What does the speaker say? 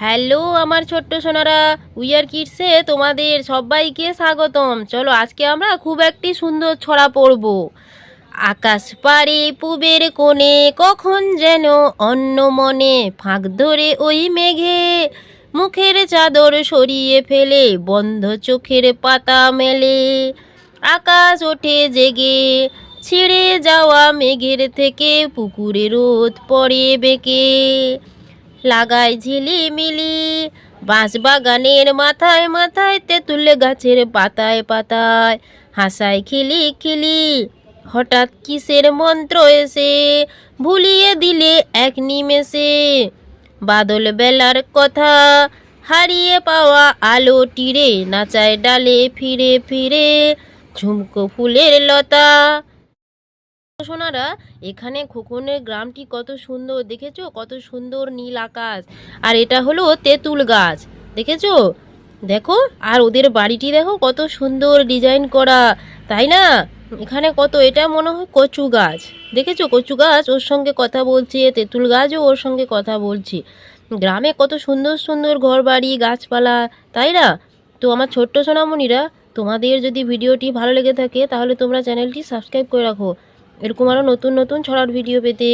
Hello আমার ছোট্ট Sonara wear কিডসে তোমাদের সবাইকে স্বাগতম। চলো আজকে আমরা খুব একটি সুন্দর ছড়া পড়ব। আকাশ পারে পুবের কোণে কখন যেন অন্য মনে ফাঁক ধরে ওই মেঘে। মুখের চাদর সরিয়ে ফেলে, বন্ধ চোখের পাতা মেলে। আকাশ ওঠে জেগে, ছিঁড়ে যাওয়া মেঘের থেকে পুকুরে রোদ পড়ে বেঁকে। লাগাই ঝিলিমিলি। বাঁশ বাগানের মাথায় মাথায় তেঁতুল গাছের পাতায় পাতায় হাসায় খিলি খিলি। হঠাৎ কিসের মন্ত্র এসে ভুলিয়ে দিলে এক নিমেষে। বাদল বেলার কথা, হারিয়ে পাওয়া আলো টিরে নাচায় ডালে ফিরে ফিরে ঝুমকো ফুলের লতা। সোনারা এখানে খোকনের গ্রামটি কত সুন্দর, দেখেছ? কত সুন্দর নীল আকাশ। আর এটা হলো তেঁতুল গাছ, দেখেছ? দেখো, আর ওদের বাড়িটি দেখো, কত সুন্দর ডিজাইন করা, তাই না? এখানে কত, এটা মনে হয় কচু গাছ, দেখেছ? কচু গাছ, ওর সঙ্গে কথা বলছে, তেঁতুল গাছও ওর সঙ্গে কথা বলছে। গ্রামে কত সুন্দর সুন্দর ঘর বাড়ি গাছপালা, তাই না? তো আমার ছোট্ট সোনামণিরা, তোমাদের যদি ভিডিওটি ভালো লেগে থাকে, তাহলে তোমরা চ্যানেলটি সাবস্ক্রাইব করে রাখো। এরকম আরও নতুন নতুন ছড়ার ভিডিও পেতে।